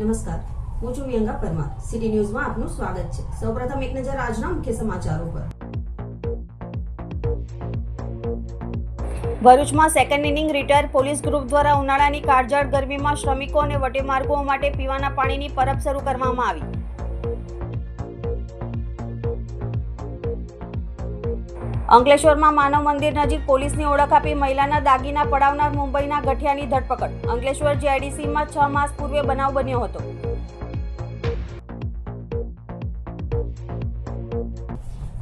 નમસ્કાર. હું છું વ્યંગા પરમાર. સિટી ન્યૂઝમાં આપનું સ્વાગત છે. સૌપ્રથમ એક નજર આજના મુખ્ય સમાચારો પર. ભરૂચમાં second inning retire police group દ્વારા ઉનાળાની કાળઝાળ ગરમીમાં શ્રમિકો અને વટેમાર્ગો માટે પીવાના પાણીની પરબ શરૂ કરવામાં આવી. અંકલેશ્વરમાં માનવ મંદિર નજીક પોલીસની ઓળખ આપી મહિલાના દાગીના પડાવનાર મુંબઈના ગઠિયાની ધરપકડ. અંકલેશ્વર જીઆઈડીસીમાં છ માસ પૂર્વે બનાવ બન્યો હતો.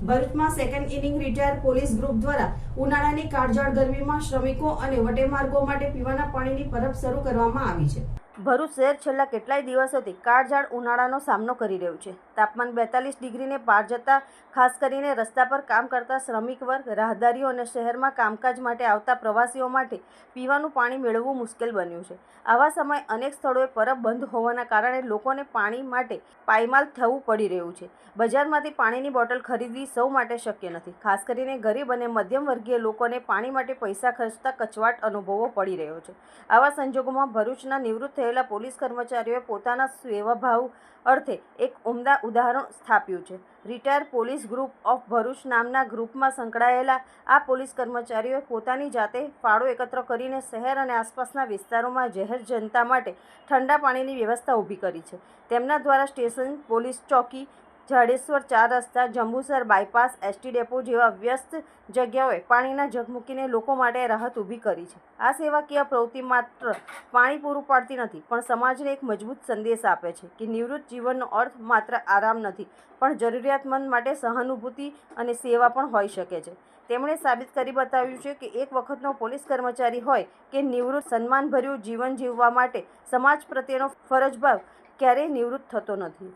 ભરૂચમાં second inning retire police group દ્વારા ઉનાળાની કાળઝાળ ગરમીમાં શ્રમિકો અને વટેમાર્ગો માટે પીવાના પાણીની પરબ શરૂ કરવામાં આવી છે. ભરૂચ શહેર છેલ્લા કેટલાય દિવસોથી કાળઝાળ ઉનાળાનો સામનો કરી રહ્યું છે. તાપમાન બેતાલીસ ડિગ્રીને પાર જતા, ખાસ કરીને રસ્તા પર કામ કરતા શ્રમિક વર્ગ, રાહદારીઓ અને શહેરમાં કામકાજ માટે આવતા પ્રવાસીઓ માટે પીવાનું પાણી મેળવવું મુશ્કેલ બન્યું છે. આવા સમયે અનેક સ્થળોએ પરબ બંધ હોવાના કારણે લોકોને પાણી માટે પાયમાલ થવું પડી રહ્યું છે. બજારમાંથી પાણીની બોટલ ખરીદવી સૌ માટે શક્ય નથી. ખાસ કરીને ગરીબ અને મધ્યમ વર્ગીય લોકોને પાણી માટે પૈસા ખર્ચતા કચવાટ અનુભવવો પડી રહ્યો છે. આવા સંજોગોમાં ભરૂચના નિવૃત્ત થયેલા પોલીસ કર્મચારીઓએ પોતાના સેવાભાવ અર્થે એક ઉમદા ઉદાહરણ સ્થાપ્યું છે. Retire police group of Bharuch નામના ગ્રુપમાં સંકળાયેલા આ પોલીસ કર્મચારીઓએ પોતાની જાતે ફાળો એકત્ર કરીને શહેર અને આસપાસના વિસ્તારોમાં જાહેર જનતા માટે ઠંડા પાણીની વ્યવસ્થા ઊભી કરી છે. તેમના દ્વારા સ્ટેશન, પોલીસ ચોકી જાડેશ્વર ચાર રસ્તા, જંબુસર બાયપાસ, એસટી ડેપો જેવા વ્યસ્ત જગ્યાઓએ પાણીના જગ મૂકીને લોકો માટે રાહત ઊભી કરી છે. આ સેવાકીય પ્રવૃત્તિ માત્ર પાણી પૂરું પાડતી નથી, પણ સમાજને એક મજબૂત સંદેશ આપે છે કે નિવૃત્ત જીવનનો અર્થ માત્ર આરામ નથી, પણ જરૂરિયાતમંદ માટે સહાનુભૂતિ અને સેવા પણ હોઈ શકે છે. તેમણે સાબિત કરી બતાવ્યું છે કે એક વખતનો પોલીસ કર્મચારી હોય કે નિવૃત્ત સન્માનભર્યું જીવન જીવવા માટે સમાજ પ્રત્યેનો ફરજભાવ ક્યારેય નિવૃત્ત થતો નથી.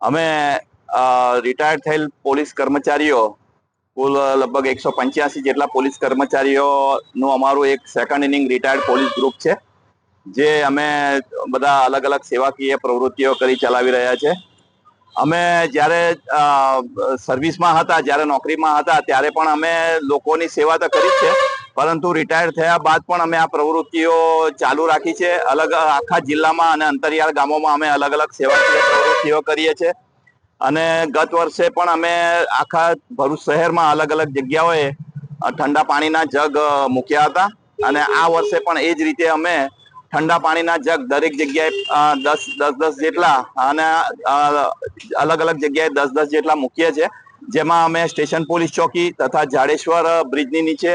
અમે રિટાયર્ડ થયેલ પોલીસ કર્મચારીઓ, કુલ લગભગ એકસો પંચ્યાસી જેટલા પોલીસ કર્મચારીઓનું અમારું એક second inning retired police group છે, જે અમે બધા અલગ અલગ સેવાકીય પ્રવૃત્તિઓ કરી ચલાવી રહ્યા છે. અમે જ્યારે સર્વિસમાં હતા, જ્યારે નોકરીમાં હતા, ત્યારે પણ અમે લોકોની સેવા તો કરી જ છે. પરંતુ રિટાયર થયા બાદ પણ અમે આ પ્રવૃત્તિઓ ચાલુ રાખી છે. અલગ આખા જિલ્લામાં અને અંતરિયાળ ગામોમાં અમે અલગ અલગ સેવાકીય પ્રવૃત્તિઓ કરીએ છીએ. અને ગત વર્ષે પણ અમે આખા ભરૂચ શહેરમાં અલગ અલગ જગ્યાઓએ ઠંડા પાણીના જગ મૂક્યા હતા. અને આ વર્ષે પણ એ જ રીતે અમે ઠંડા પાણીના જગ દરેક જગ્યાએ દસ દસ દસ જેટલા અને અલગ અલગ જગ્યાએ દસ દસ જેટલા મૂકીએ છીએ. જેમાં અમે સ્ટેશન પોલીસ ચોકી તથા જાડેશ્વર બ્રિજની નીચે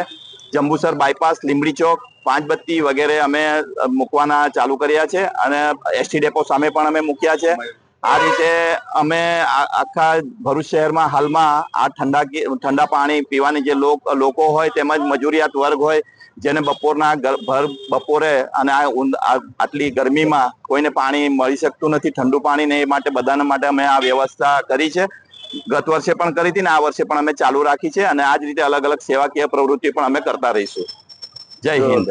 જંબુસર બાયપાસ લીંબડી ચોક, પાંચ બત્તી વગેરે અમે મૂકવાના ચાલુ કર્યા છે અને એસટી ડેપો સામે પણ અમે મૂક્યા છે. આ રીતે અમે આખા ભરૂચ શહેરમાં હાલમાં આ ઠંડા ઠંડા પાણી પીવાની જે લોક- હોય તેમજ મજૂરિયાત વર્ગ હોય, જેને બપોરના ભર, બપોરે અને આ- આટલી ગરમીમાં કોઈને પાણી મળી શકતું નથી, ઠંડુ પાણી ને એ માટે બધાના માટે અમે આ વ્યવસ્થા કરી છે. ગત વર્ષે પણ કરી હતી ને આ વર્ષે પણ અમે ચાલુ રાખી છે અને આ જ રીતે અલગ અલગ સેવાકીય પ્રવૃત્તિ પણ અમે કરતા રહીશું. જય હિન્દ.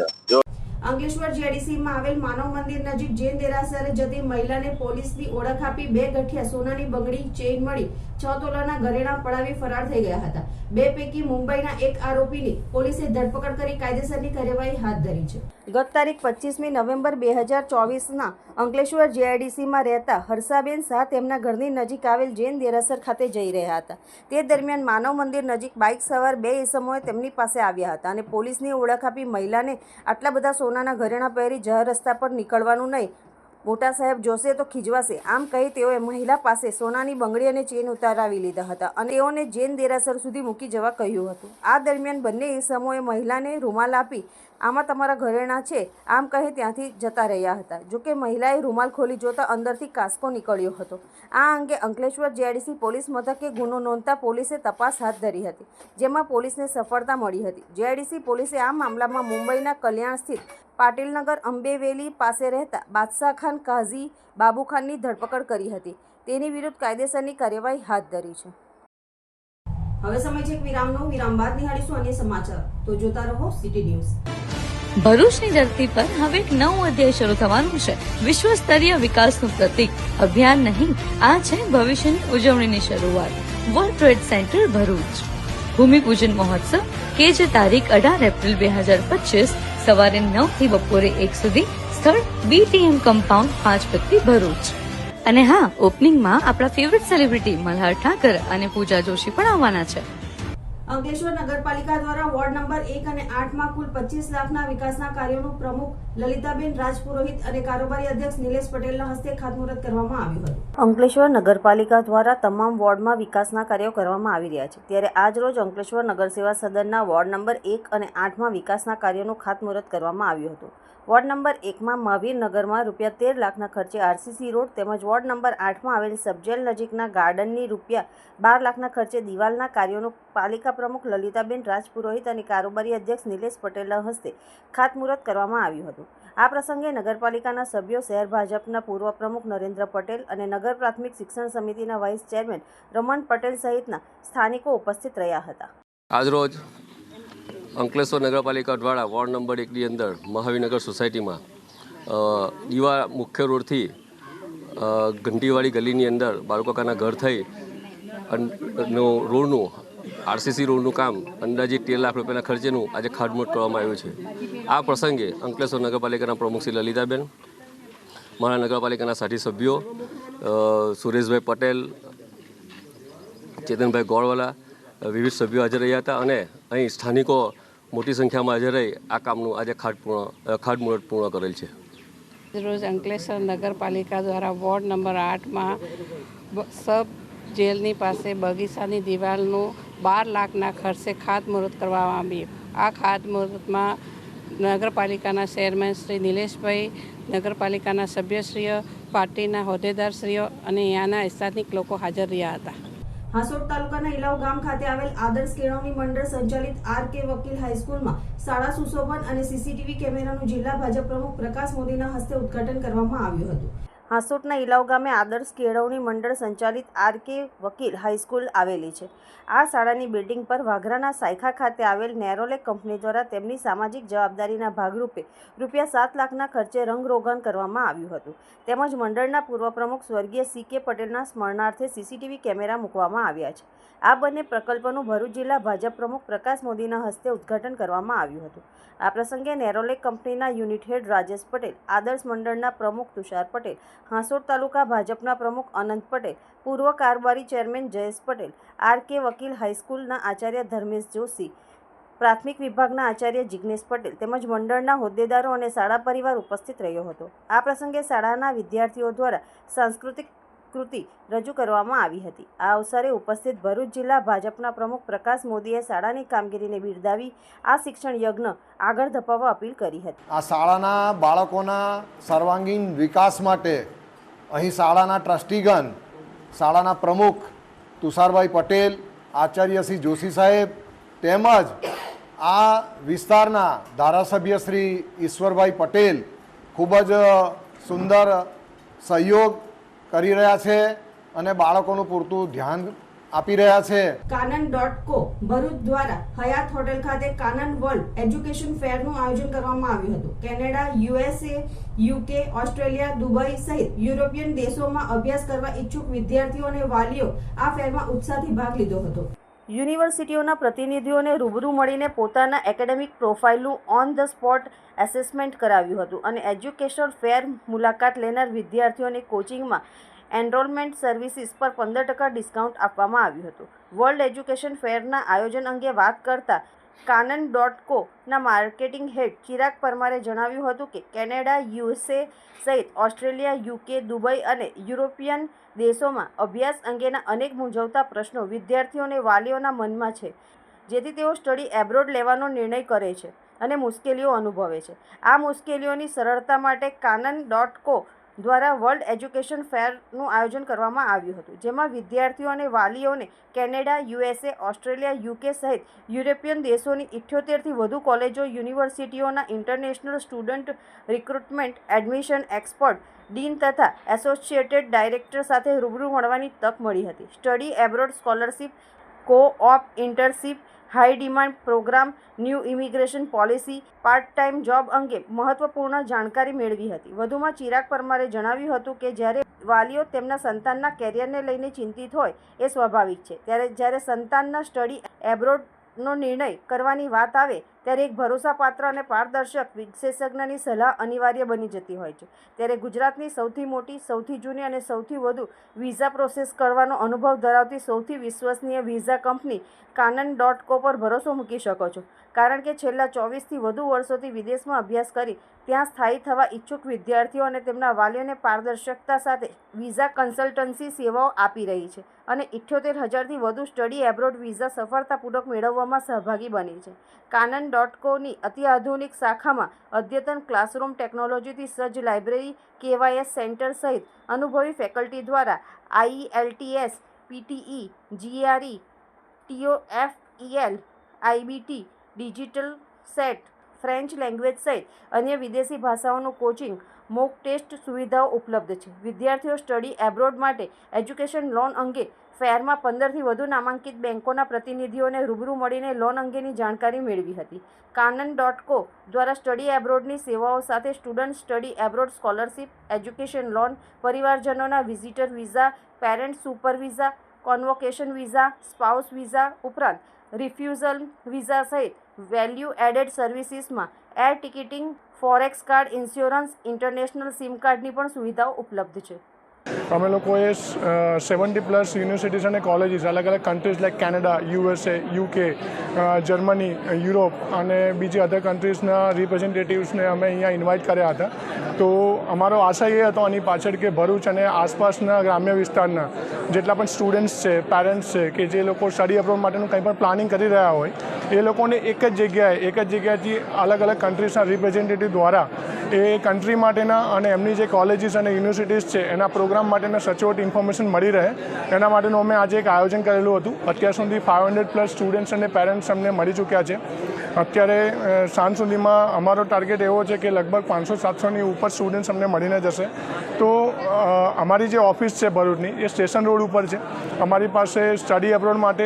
અંકલેશ્વર જેડીસીમાં આવેલ માનવ મંદિર નજીક જૈન દેરાસરે જતી મહિલાને પોલીસની ઓળખ આપી બે ગઠિયા સોનાની બંગડી ચેઇન મળી છ તોલાના ઘરેણા પડાવી ફરાર થઈ ગયા હતા. બે પૈકી મુંબઈના એક આરોપીની પોલીસે ધરપકડ કરી કાયદેસરની કાર્યવાહી હાથ ધરી છે. ગત તારીખ પચીસમી નવેમ્બર બે હજાર ચોવીસના અંકલેશ્વર જેઆઈડીસીમાં રહેતા હર્ષાબેન શાહ તેમના ઘરની નજીક આવેલ જૈન દેરાસર ખાતે જઈ રહ્યા હતા. તે દરમિયાન માનવ મંદિર નજીક બાઇક સવાર બે ઇસમોએ તેમની પાસે આવ્યા હતા અને પોલીસની ઓળખ આપી મહિલાને આટલા બધા સોનાના ઘરેણા પહેરી જાહેર રસ્તા પર નીકળવાનું નહીં. મોટા સાહેબ જોશે તો ખીજવાશે. આમ કહી તેઓએ મહિલા પાસે સોનાની બંગડી અને ચેન ઉતારાવી લીધા હતા અને તેઓને જૈન દેરાસર સુધી મૂકી જવા કહ્યું હતું. આ દરમિયાન બંને ઇસમોએ મહિલાને રૂમાલ આપી આમાં તમારા ઘરેણાં છે, આમ કહે ત્યાંથી જતા રહ્યા હતા. જોકે મહિલાએ રૂમાલ ખોલી જોતા અંદરથી કાસકો નીકળ્યો હતો. આ અંગે અંકલેશ્વર જેડીસી પોલીસ મથકે ગુનો નોંધતા પોલીસે તપાસ હાથ ધરી હતી, જેમાં પોલીસને સફળતા મળી હતી. જેડીસી પોલીસે આ મામલામાં મુંબઈના કલ્યાણ સ્થિત પાટીલનગર અંબેવેલી પાસે રહેતા બાદશાહ ખાન કાઝી બાબુખાનની ધરપકડ કરી હતી. તેની વિરુદ્ધ કાયદેસરની કાર્યવાહી હાથ ધરી છે. હવે સમય છે વિરામનો. વિરામ બાદ નિહાળીશું અન્ય સમાચાર. તો જોતા રહો સિટી ન્યૂઝ ભરૂચની ધરતી પર હવે એક નવું અધ્યાય શરૂ થવાનું છે. વિશ્વ સ્તરીય વિકાસનું પ્રતીક અભિયાન નહીં, આ છે ભવિષ્યની ઉજવણીની શરૂઆત. World trade centre Bharuch. ભૂમિપૂજન મહોત્સવ, કે જે તારીખ અઢાર એપ્રિલ બે હજાર પચીસ, સવારે નવથી બપોરે એક સુધી, સ્થળ બીટીએમ કમ્પાઉન્ડ પાંચ પત્તી ભરૂચ. અને હા ઓપનિંગમાં આપણા ફેવરેટ સેલિબ્રિટી મલ્હાર ઠાકર અને પૂજા જોશી પણ આવવાના છે. અંકલેશ્વર નગરપાલિકા દ્વારા વોર્ડ નંબર એક અને આઠમાં કુલ પચીસ લાખના વિકાસના કાર્યોનું પ્રમુખ લલિતાબેન રાજપુરોહિત અને કારોબારી અધ્યક્ષ નિલેશ પટેલના હસ્તે ખાતમુહૂર્ત કરવામાં આવ્યું હતું. અંકલેશ્વર નગરપાલિકા દ્વારા તમામ વોર્ડમાં વિકાસના કાર્યો કરવામાં આવી રહ્યા છે. ત્યારે આજ રોજ અંકલેશ્વર નગરસેવા સદનના વોર્ડ નંબર એક અને આઠમાં વિકાસના કાર્યોનું ખાતમુહૂર્ત કરવામાં આવ્યું હતું. વોર્ડ નંબર એકમાં મહાવીર નગરમાં રૂપિયા તેર લાખના ખર્ચે આરસીસી રોડ તેમજ વોર્ડ નંબર આઠમાં આવેલ સબજેલ નજીકના ગાર્ડનની રૂપિયા બાર લાખના ખર્ચે દિવાલના કાર્યોનું પાલિકા પ્રમુખ લલિતાબેન રાજપુરોહિત અને કારોબારી અધ્યક્ષ નિલેશ પટેલના હસ્તે ખાતમુહૂર્ત કરવામાં આવ્યું હતું. આ પ્રસંગે નગરપાલિકાના સભ્યો, શહેર ભાજપના પૂર્વ પ્રમુખ નરેન્દ્ર પટેલ અને નગર પ્રાથમિક શિક્ષણ સમિતિના વાઇસ ચેરમેન રમણ પટેલ સહિતના સ્થાનિકો ઉપસ્થિત રહ્યા હતા. આજરોજ અંકલેશ્વર નગરપાલિકા દ્વારા વોર્ડ નંબર એકની અંદર મહાવીનગર સોસાયટીમાં દીવા મુખ્ય રોડથી ઘંટીવાળી ગલીની અંદર બાળકોકાના ઘર થઈ નો, રોડનું, આરસીસી રોડનું કામ, અંદાજિત તેર લાખ રૂપિયાના ખર્ચેનું આજે ખાડમોટ કરવામાં આવ્યું છે. આ પ્રસંગે અંકલેશ્વર નગરપાલિકાના પ્રમુખ શ્રી લલિતાબેન, મારા નગરપાલિકાના સાથી સભ્યો સુરેશભાઈ પટેલ, ચેતનભાઈ ગોળવાલા, વિવિધ સભ્યો હાજર રહ્યા હતા અને અહીં સ્થાનિકો મોટી સંખ્યામાં હાજર રહી આ કામનું આજે ખાટપૂર્ણ ખાટમુહૂર્ત પૂર્ણ કરેલ છે. રોજ અંકલેશ્વર નગરપાલિકા દ્વારા વોર્ડ નંબર આઠમાં સબ જેલની પાસે બગીચાની દિવાલનું બાર લાખના ખર્ચે ખાતમુહૂર્ત કરવામાં આવ્યું આ ખાતમુહૂર્તમાં નગરપાલિકાના ચેરમેન શ્રી નિલેશભાઈ, નગરપાલિકાના સભ્યશ્રીઓ, પાર્ટીના હોદ્દેદારશ્રીઓ અને અહીંયાના સ્થાનિક લોકો હાજર રહ્યા હતા. હાસોડ તાલુકાના ઇલાવ ગામ ખાતે આવેલ આદર્શ કેળવણી મંડળ સંચાલિત આર કે વકીલ હાઈસ્કૂલમાં શાળા સુશોભન અને સીસીટીવી કેમેરાનું જિલ્લા ભાજપ પ્રમુખ પ્રકાશ મોદીના હસ્તે ઉદ્ઘાટન કરવામાં આવ્યું હતું. હાસોટના ઇલાવ ગામે આદર્શ કેળવણી મંડળ સંચાલિત આર કે વકીલ હાઈસ્કૂલ આવેલી છે. આ શાળાની બિલ્ડિંગ પર વાઘરાના સાયખા ખાતે આવેલ નેરોલેક કંપની દ્વારા તેમની સામાજિક જવાબદારીના ભાગરૂપે રૂપિયા સાત લાખના ખર્ચે રંગરોગન કરવામાં આવ્યું હતું. તેમજ મંડળના પૂર્વ પ્રમુખ સ્વર્ગીય સી કે પટેલના સ્મરણાર્થે સીસીટીવી કેમેરા મૂકવામાં આવ્યા છે. આ બંને પ્રકલ્પનું ભરૂચ જિલ્લા ભાજપ પ્રમુખ પ્રકાશ મોદીના હસ્તે ઉદ્ઘાટન કરવામાં આવ્યું હતું. આ પ્રસંગે નેરોલેક કંપનીના યુનિટ હેડ રાજેશ પટેલ, આદર્શ મંડળના પ્રમુખ તુષાર પટેલ હાંસોડ તાલુકા ભાજપના પ્રમુખ અનંત પટેલ, પૂર્વ કારોબારી chairman Jayesh Patel, R K વકીલ હાઈસ્કૂલના આચાર્ય ધર્મેશ જોશી, પ્રાથમિક વિભાગના આચાર્ય જિગ્નેશ પટેલ તેમજ મંડળના હોદ્દેદારો અને શાળા પરિવાર ઉપસ્થિત રહ્યો હતો. આ પ્રસંગે શાળાના વિદ્યાર્થીઓ દ્વારા સાંસ્કૃતિક કૃતિ રજૂ કરવામાં આવી હતી. આ અવસરે ઉપસ્થિત ભરૂચ જિલ્લા ભાજપના પ્રમુખ પ્રકાશ મોદીએ શાળાની કામગીરીને બિરદાવી, આ શિક્ષણ યજ્ઞ આગળ ધપાવવા અપીલ કરી હતી. આ શાળાના બાળકોના સર્વાંગીણ વિકાસ માટે અહીં શાળાના ટ્રસ્ટીગણ, શાળાના પ્રમુખ તુષારભાઈ પટેલ, આચાર્ય શ્રી જોશી સાહેબ તેમજ આ વિસ્તારના ધારાસભ્ય શ્રી ઈશ્વરભાઈ પટેલ ખૂબ જ સુંદર સહયોગ કરી રહ્યા છે અને બાળકોનું પૂરતું ધ્યાન આપી રહ્યા છે. કાનન ડોટ કો ભરૂચ દ્વારા હયાત હોટેલ ખાતે કાનન વર્લ્ડ એજ્યુકેશન ફેરનું આયોજન કરવામાં આવ્યું હતું. Canada USA UK Australia Dubai સહિત યુરોપિયન દેશોમાં અભ્યાસ કરવા ઈચ્છુક વિદ્યાર્થીઓ અને વાલીઓ આ ફેરમાં ઉત્સાહથી ભાગ લીધો હતો. યુનિવર્સિટીઓના પ્રતિનિધિઓને રૂબરૂ મળીને પોતાના એકેડેમિક પ્રોફાઇલનું ઓન ધ સ્પોટ એસેસમેન્ટ કરાવ્યું હતું અને એજ્યુકેશન ફેર મુલાકાત લેનાર વિદ્યાર્થીઓને કોચિંગમાં એનરોલમેન્ટ સર્વિસીસ પર પંદર ટકા ડિસ્કાઉન્ટ આપવામાં આવ્યું હતું. વર્લ્ડ એજ્યુકેશન ફેરના આયોજન અંગે વાત કરતા કાનન ડોટ કોના માર્કેટિંગ હેડ ચિરાગ પરમારે જણાવ્યું હતું કે કેનેડા, યુએસએ સહિત ઓસ્ટ્રેલિયા, યુકે, દુબઈ અને યુરોપિયન દેશોમાં અભ્યાસ અંગેના અનેક મૂંઝવતા પ્રશ્નો વિદ્યાર્થીઓ અને વાલીઓના મનમાં છે, જેથી તેઓ સ્ટડી એબ્રોડ લેવાનો નિર્ણય કરે છે અને મુશ્કેલીઓ અનુભવે છે. આ મુશ્કેલીઓની સરળતા માટે કાનન ડોટ કો દ્વારા વર્લ્ડ એજ્યુકેશન ફેરનું આયોજન કરવામાં આવ્યું હતું, જેમાં વિદ્યાર્થીઓ અને વાલીઓને કેનેડા, યુએસએ, ઓસ્ટ્રેલિયા, યુકે સહિત યુરોપિયન દેશોની ઇઠ્યોતેરથી વધુ કોલેજો, યુનિવર્સિટીઓના international student recruitment, admission expert, dean તથા એસોસિએટેડ ડાયરેક્ટર સાથે રૂબરૂ મળવાની તક મળી હતી. Study abroad scholarship co op internship high demand programme, new immigration policy part time job અંગે મહત્વપૂર્ણ જાણકારી મેળવી હતી. વધુમાં ચિરાગ પરમારે જણાવ્યું હતું કે, જ્યારે વાલીઓ તેમના સંતાનના કેરિયરને લઈને ચિંતિત હોય, એ સ્વાભાવિક છે. ત્યારે જ્યારે સંતાનના સ્ટડી એબ્રોડનો નિર્ણય કરવાની વાત આવે ત્યારે એક ભરોસાપાત્ર અને પારદર્શક વિશેષજ્ઞની સલાહ અનિવાર્ય બની જતી હોય છે. ત્યારે ગુજરાતની સૌથી મોટી, સૌથી જૂની અને સૌથી વધુ વિઝા પ્રોસેસ કરવાનો અનુભવ ધરાવતી સૌથી વિશ્વસનીય વિઝા કંપની કાનન ડોટ કો પર ભરોસો મૂકી શકો છો. કારણ કે છેલ્લા ચોવીસથી વધુ વર્ષોથી વિદેશમાં અભ્યાસ કરી ત્યાં સ્થાયી થવા ઈચ્છુક વિદ્યાર્થીઓ અને તેમના વાલીઓને પારદર્શકતા સાથે વિઝા કન્સલ્ટન્સી સેવાઓ આપી રહી છે અને ઇઠ્યોતેર હજારથી વધુ સ્ટડી એબ્રોડ વિઝા સફળતાપૂર્વક મેળવવામાં સહભાગી બની છે. કાનન ડોટ કોની અત્યાધુનિક શાખામાં અદ્યતન ક્લાસરૂમ ટેકનોલોજીથી સજ્જ લાઇબ્રેરી કેવાયએસ સેન્ટર સહિત અનુભવી ફેકલ્ટી દ્વારા IELTS PTE GRE TOEFL IBT digital SAT, French language સહિત અન્ય વિદેશી ભાષાઓનું કોચિંગ, મોક ટેસ્ટ સુવિધાઓ ઉપલબ્ધ છે. વિદ્યાર્થીઓ સ્ટડી એબ્રોડ માટે એજ્યુકેશન લોન અંગે ફેરમાં પંદરથી વધુ નામાંકિત બેંકોના પ્રતિનિધિઓને રૂબરૂ મળીને લોન અંગેની જાણકારી મેળવી હતી. કાનન ડોટ કો દ્વારા સ્ટડી એબ્રોડની સેવાઓ સાથે student study abroad scholarship, education loan, પરિવારજનોના visitor visa, parent super visa, convocation visa, spouse visa ઉપરાંત રિફ્યુઝલ વિઝા સહિત value added સર્વિસીસમાં air ticketing, forex card, insurance, international sim કાર્ડની પણ સુવિધાઓ ઉપલબ્ધ છે. અમે લોકોએ સેવન્ટી પ્લસ યુનિવર્સિટીઝ અને કોલેજીસ અલગ અલગ countries like Canada USA UK Germany Europe અને બીજી અધર કન્ટ્રીઝના રિપ્રેઝેન્ટેટિવ્સને અમે અહીંયા ઇન્વાઇટ કર્યા હતા. તો અમારો આશય એ હતો આની પાછળ કે ભરૂચ અને આસપાસના ગ્રામ્ય વિસ્તારના જેટલા પણ સ્ટુડન્ટ્સ છે પેરેન્ટ્સ છે કે જે લોકો સ્ટડી અબ્રોડ માટેનું કંઈ પણ પ્લાનિંગ કરી રહ્યા હોય, એ લોકોને એક જ જગ્યાએ, એક જ જગ્યાએથી અલગ અલગ કન્ટ્રીઝના રિપ્રેઝેન્ટેટિવ દ્વારા એ કન્ટ્રી માટેના અને એમની જે કોલેજીસ અને યુનિવર્સિટીઝ છે, એના પ્રોગ્રામ માટેના સચોટ ઇન્ફોર્મેશન મળી રહે. એના માટેનું અમે આજે એક આયોજન કરેલું હતું. અત્યાર સુધી ફાઇવ હંડ્રેડ પ્લસ સ્ટુડન્ટ્સ અને પેરેન્ટ્સ અમને મળી ચૂક્યા છે. અત્યારે સાંજ સુધીમાં અમારો ટાર્ગેટ એવો છે કે લગભગ પાંચસો સાતસોની ઉપર સ્ટુડન્ટ્સ અમને મળીને જશે. તો અમારી જે ઓફિસ છે ભરૂચની, એ સ્ટેશન રોડ ઉપર છે. અમારી પાસે સ્ટડી અબ્રોડ માટે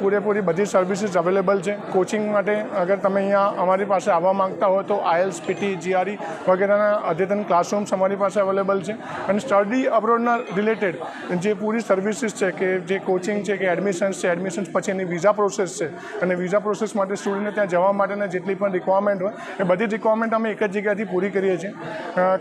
પૂરેપૂરી બધી સર્વિસીસ અવેલેબલ છે. કોચિંગ માટે અગર તમે અહીંયા અમારી પાસે આવવા માંગતા હો તો આઈએલ્સ પીટી જીઆરઈ વગેરેના અદ્યતન ક્લાસરૂમ્સ અમારી પાસે અવેલેબલ છે. અને સ્ટડી અબ્રોડના રિલેટેડ જે પૂરી સર્વિસીસ છે કે જે કોચિંગ છે, કે એડમિશન્સ છે એડમિશન્સ પછી એની વિઝા પ્રોસેસ છે. અને વિઝા પ્રોસેસ માટે સ્ટુડન્ટને ત્યાં જવા માટેના જેટલી પણ રિક્વાયરમેન્ટ હોય, એ બધી રિક્વાયરમેન્ટ અમે એક જ જગ્યાથી પૂરી કરીએ છીએ.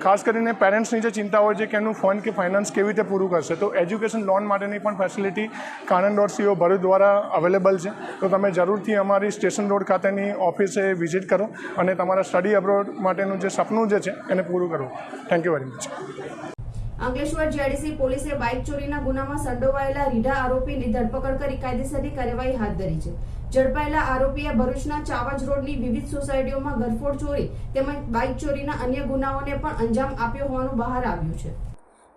ખાસ કરીને પેરેન્ટ્સની જે ચિંતા હોય છે કે એનું ફંડ કે ફાઇનાન્સ કેવી રીતે પૂરું કરશે. તો એજ્યુકેશન લોન માટેની પણ facility Kanan dot CO Bharuch દ્વારા અવેલેબલ છે. તો તમે જરૂરથી અમારી સ્ટેશન રોડ ખાતેની ઓફિસે વિઝિટ કરો અને તમારા સ્ટડી અબ્રોડ માટેનું જે સપનું જે છે, એને પૂરું કરો. Thank you very much Ankleshwar GIDC પોલીસે બાઇક ચોરીના ગુનામાં સંડોવાયેલા રીઢા આરોપીની ધરપકડ કરી કાયદેસરની કાર્યવાહી હાથ ધરી છે. ઝડપાયેલા આરોપીએ ભરૂચના ચાવજ રોડની વિવિધ સોસાયટીઓમાં ઘરફોડ ચોરી તેમજ બાઇક ચોરીના અન્ય ગુનાઓને પણ અંજામ આપ્યો હોવાનું બહાર આવ્યું છે.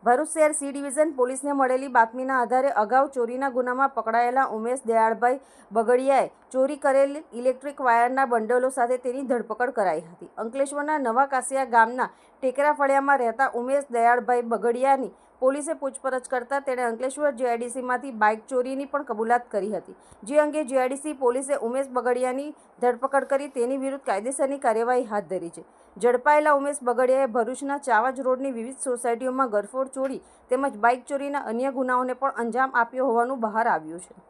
ભરૂચ શહેર સી ડિવિઝન પોલીસને મળેલી બાતમીના આધારે અગાઉ ચોરીના ગુનામાં પકડાયેલા ઉમેશ દયાળભાઈ બગડિયાએ ચોરી કરેલ ઇલેક્ટ્રિક વાયરના બંડલો સાથે તેની ધરપકડ કરાઈ હતી. અંકલેશ્વરના નવા કાસિયા ગામના ટેકરા ફળિયામાં રહેતા ઉમેશ દયાળભાઈ બગડિયાની પોલીસે પૂછપરછ કરતા તેણે અંકલેશ્વર જીઆઈડીસીમાંથી બાઇક ચોરીની પણ કબૂલાત કરી હતી. જે અંગે જીઆઈડીસી પોલીસે ઉમેશ બગડિયાની ધરપકડ કરી તેની વિરુદ્ધ કાયદેસરની કાર્યવાહી હાથ ધરી છે. ઝડપાયેલા ઉમેશ બગડિયાએ ભરૂચના ચાવજ રોડની વિવિધ સોસાયટીઓમાં ગરફોડ ચોરી તેમજ બાઇક ચોરીના અન્ય ગુનાઓને પણ અંજામ આપ્યો હોવાનું બહાર આવ્યું છે.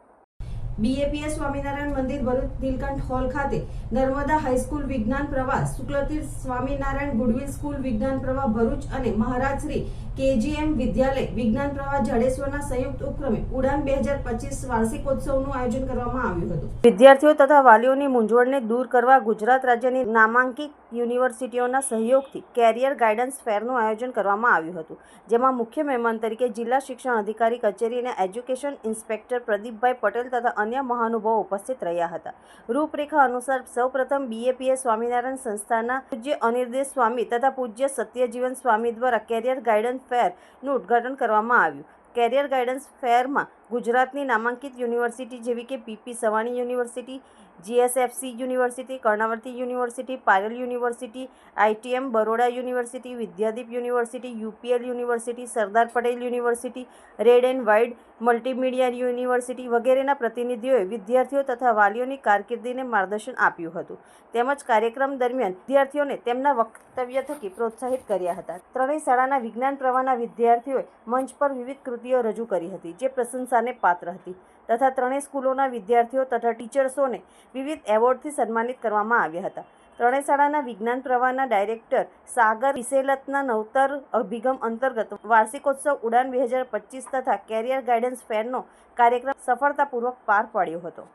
બીએપીએસ સ્વામિનારાયણ મંદિર ભરૂચ નીલકંઠ હોલ ખાતે નર્મદા હાઈસ્કૂલ વિજ્ઞાન પ્રવાહ, શુક્લતીર્થ સ્વામિનારાયણ ગુડવિલ સ્કૂલ વિજ્ઞાન પ્રવાહ ભરૂચ અને મહારાજ શ્રી કેજીએમ વિદ્યાલય વિજ્ઞાન પ્રવાહ જાડેશ્વરના સંયુક્ત ઉપક્રમે ઉડાન બે હજાર પચીસ વાર્ષિકોત્સવનું આયોજન કરવામાં આવ્યું હતું. વિદ્યાર્થીઓ તથા વાલીઓની મૂંઝવણને દૂર કરવા ગુજરાત રાજ્યની નામાંકિત યુનિવર્સિટીઓના સહયોગથી કેરિયર ગાઈડન્સ ફેરનું આયોજન કરવામાં આવ્યું હતું. જેમાં મુખ્ય મહેમાન તરીકે જિલ્લા શિક્ષણ અધિકારી કચેરી અને એજ્યુકેશન ઇન્સ્પેક્ટર પ્રદીપભાઈ પટેલ તથા અન્ય મહાનુભાવો ઉપસ્થિત રહ્યા હતા. રૂપરેખા અનુસાર સૌપ્રથમ બીએપીએ સ્વામિનારાયણ સંસ્થાના પૂજ્ય અનિર્દેશ સ્વામી તથા પૂજ્ય સત્યજીવન સ્વામી દ્વારા કેરિયર ગાઈડન્સ ફેરનું ઉદ્ઘાટન કરવામાં આવ્યું. કેરિયર ગાઈડન્સ ફેરમાં ગુજરાતની નામાંકિત યુનિવર્સિટી જેવી કે PP Savani university GSFC university Karnavati university, Payal university, ITM, Baroda university, Vidyadeep university, UPL university, Sardar Patel university, red and white multimedia university વગેરેના પ્રતિનિધિઓએ વિદ્યાર્થીઓ તથા વાલીઓની કારકિર્દીને માર્ગદર્શન આપ્યું હતું. તેમજ કાર્યક્રમ દરમિયાન વિદ્યાર્થીઓને તેમના વક્તવ્ય થકી પ્રોત્સાહિત કર્યા હતા. ત્રણેય શાળાના વિજ્ઞાન પ્રવાહના વિદ્યાર્થીઓએ મંચ પર વિવિધ કૃતિઓ રજૂ કરી હતી, જે પ્રશંસાને પાત્ર હતી. તથા ત્રણેય સ્કૂલોના વિદ્યાર્થીઓ તથા ટીચર્સોને વિવિધ એવોર્ડથી સન્માનિત કરવામાં આવ્યા હતા. ત્રણેય શાળાના વિજ્ઞાન પ્રવાહના ડાયરેક્ટર સાગર વિસેલતના નવતર અભિગમ અંતર્ગત વાર્ષિકોત્સવ ઉડાન બે હજાર પચીસ તથા કેરિયર ગાઈડન્સ ફેરનો કાર્યક્રમ સફળતાપૂર્વક પાર પાડ્યો હતો.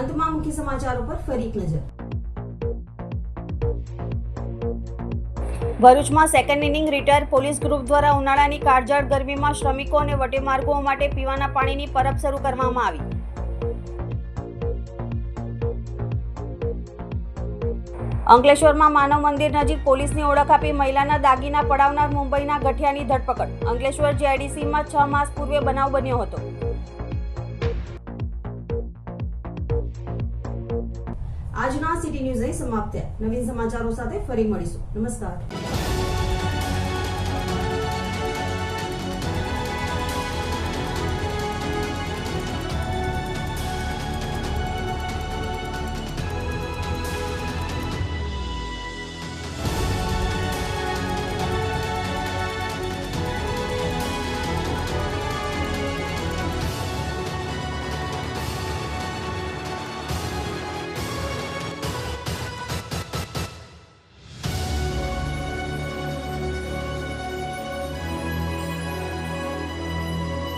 અંતમાં મુખ્ય સમાચારો પર ફરી એક નજર. ભરૂચમાં second inning retire police group દ્વારા ઉનાળાની કાળઝાળ ગરમીમાં શ્રમિકો અને વટેમાર્ગો માટે પીવાના પાણીની પરબ શરૂ કરવામાં આવી. અંકલેશ્વરમાં માનવ મંદિર નજીક પોલીસની ઓળખ આપી મહિલાના દાગીના પડાવનાર મુંબઈના ગઠિયાની ધરપકડ. અંકલેશ્વર જેઆઈડીસીમાં છ માસ પૂર્વે બનાવ બન્યો હતો. આજના સિટી ન્યૂઝ અહીં સમાપ્ત થયા. નવીન સમાચારો સાથે ફરી મળીશું. નમસ્કાર.